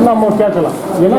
நம்ம கேட்கலாம். ஏன்னா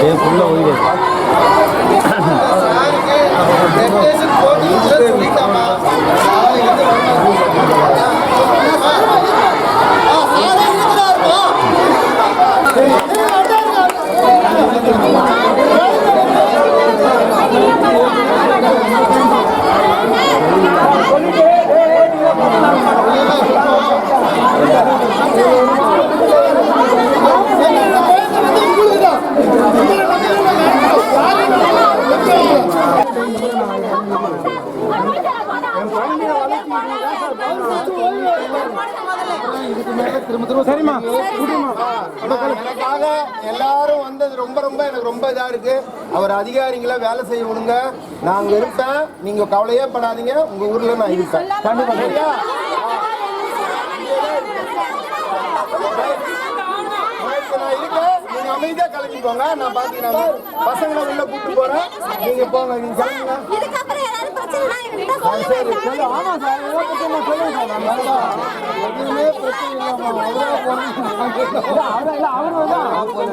脸红了一点。சரிம்மா. எனக்காக எல்லாரும் வந்தது ரொம்ப ரொம்ப எனக்கு ரொம்ப இதா இருக்கு. அவர் அதிகாரிகளை வேலை செய்ய விடுங்க நாங்க இருப்பேன். நீங்க கவலையே படாதீங்க. உங்க ஊர்ல நான் இருப்பேன். கண்டிப்பா. சரியா? நான் இருக்கேன். நீங்க அமைதியா கிளம்பி போங்க நான் பாத்துக்கிறேன். பசங்களை உள்ள கூப்பிட்டு போறேன். நீங்க போங்க. நீங்க கிளம்புங்க. சொல்லுங்க சொல்லு. ஆமா சார் ஏதோ பிரச்சனை சொல்லுங்க சார் நம்ம எல்லாம் எதுவுமே பிரச்சனை இல்லாம அவரே போனா அவரே இல்ல அவரு தான்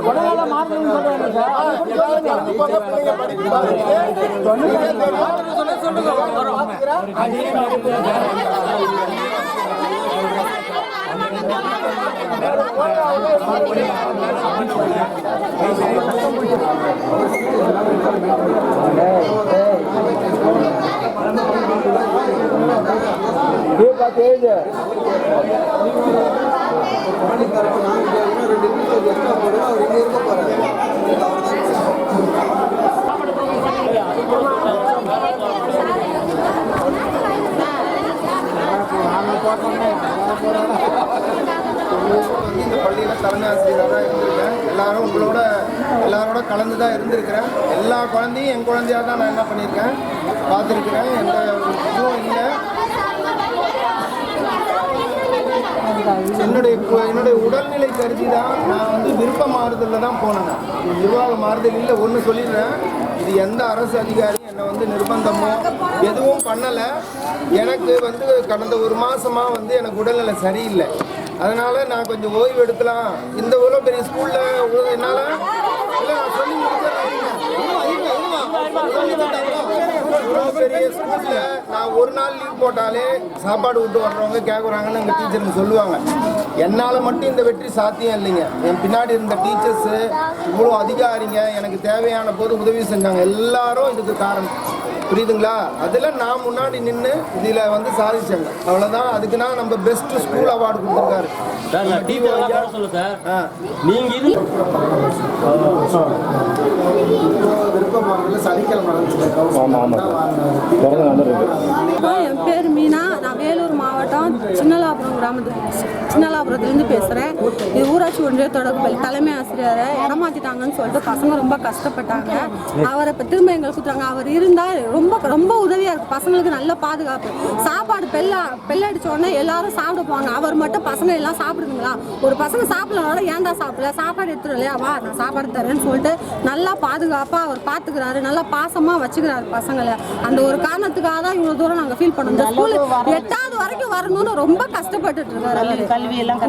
உடனே மாறணும்னு சொல்றாங்க சார் எல்லாரும் கிளம்பி போங்க பிள்ளைங்க படிக்க வந்து இந்த பள்ளியில் தலைமை ஆசிரியராக இருந்திருக்கேன் எல்லாரும் உங்களோட எல்லாரோட கலந்து தான் இருந்திருக்கிறேன். எல்லா குழந்தையும் என் குழந்தையாக தான் நான் என்ன பண்ணியிருக்கேன்? பார்த்துருக்கிறேன். எந்த இதுவும் இல்லை என்னுடைய என்னுடைய உடல்நிலை கருதி தான் நான் வந்து விருப்ப மாறுதலில் தான் போனேன். நிர்வாக மாறுதல் இல்லை ஒன்று சொல்லிடுறேன். இது எந்த அரசு அதிகாரியும் என்னை வந்து நிர்பந்தமோ எதுவும் பண்ணலை. எனக்கு வந்து கடந்த ஒரு மாதமாக வந்து எனக்கு உடல்நிலை சரியில்லை. அதனால் நான் கொஞ்சம் ஓய்வு எடுக்கலாம். இந்த இவ்வளோ பெரிய ஸ்கூலில் என்னால்? இல்லை நான் சொல்லி முடிச்சிடுறேன். பெரிய ஸ்கூலில் நான் ஒரு நாள் லீவ் போட்டாலே சாப்பாடு விட்டு வர்றவங்க கேட்குறாங்கன்னு எங்கள் டீச்சருங்க சொல்லுவாங்க. என்னால் மட்டும் இந்த வெற்றி சாத்தியம் இல்லைங்க. என் பின்னாடி இருந்த டீச்சர்ஸு இவ்வளோ அதிகாரிங்க எனக்கு தேவையான போது உதவி செஞ்சாங்க. எல்லாரும் இதுக்கு காரணம். புரியுதுங்களா? அதில் நான் முன்னாடி நின்று இதில் வந்து சாதிச்சேங்க. அவ்வளோதான் அதுக்குன்னா நம்ம பெஸ்ட் ஸ்கூல் அவார்டு கொடுத்துருக்காரு. நான் சனிக்கிழமை என் பேர் மீனா. நான் வேலூர் மாவட்டம் சின்னலாபுரம் கிராமத்துக்கு சின்னலாபுரத்துலேருந்து பேசுகிறேன் ஊராட்சி ஒன்றிய தொடர்பு தலைமை ஆசிரியரை இடமாத்திட்டாங்கன்னு சொல்லிட்டு பசங்க ரொம்ப கஷ்டப்பட்டாங்க. அவரை இப்போ திரும்ப எங்களுக்கு கொடுத்தாங்க அவர் இருந்தால் ரொம்ப ரொம்ப உதவியாக இருக்குது பசங்களுக்கு நல்ல பாதுகாப்பு. சாப்பாடு பெல்ல பெல்ல அடிச்ச உடனே எல்லாரும் சாப்பிட போவாங்க அவர் மட்டும் பசங்க எல்லாம் சாப்பிடுதுங்களா? ஒரு பசங்க சாப்பிடலனால ஏன்டா சாப்பிடல? சாப்பாடு எடுத்துரும் இல்லையா வா நான் சாப்பாடு தரேன்னு சொல்லிட்டு நல்லா பாதுகாப்பாக அவர் பார்த்துக்கிறாரு நல்லா பாசமாக வச்சுக்கிறாரு பசங்களை. அந்த ஒரு காரணத்துக்காக தான் இவ்வளோ தூரம் நாங்கள் ஃபீல் பண்ணோம். இந்த ஸ்கூல் எட்டாவது வரைக்கும் வரணும்னு ரொம்ப கஷ்டப்பட்டுட்டு இருக்காரு.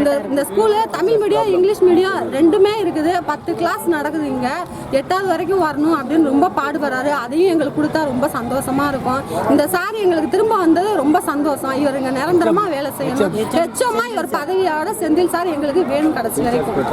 இந்த இந்த school Tamil medium English medium ரெண்டுமே இருக்குது. பத்து கிளாஸ் நடக்குது இங்க. எட்டாவது வரைக்கும் வரணும் அப்படின்னு ரொம்ப பாடுபடுறாரு. அதையும் எங்களுக்கு கொடுத்தா ரொம்ப சந்தோஷமா இருக்கும். இந்த சார் எங்களுக்கு திரும்ப வந்தது ரொம்ப சந்தோஷம். இவர் இங்க நிரந்தரமா வேலை செய்யணும். லட்சமா இவர் பதவியோட செந்தில் சார் எங்களுக்கு வேணும் கடைசி வரைக்கும்.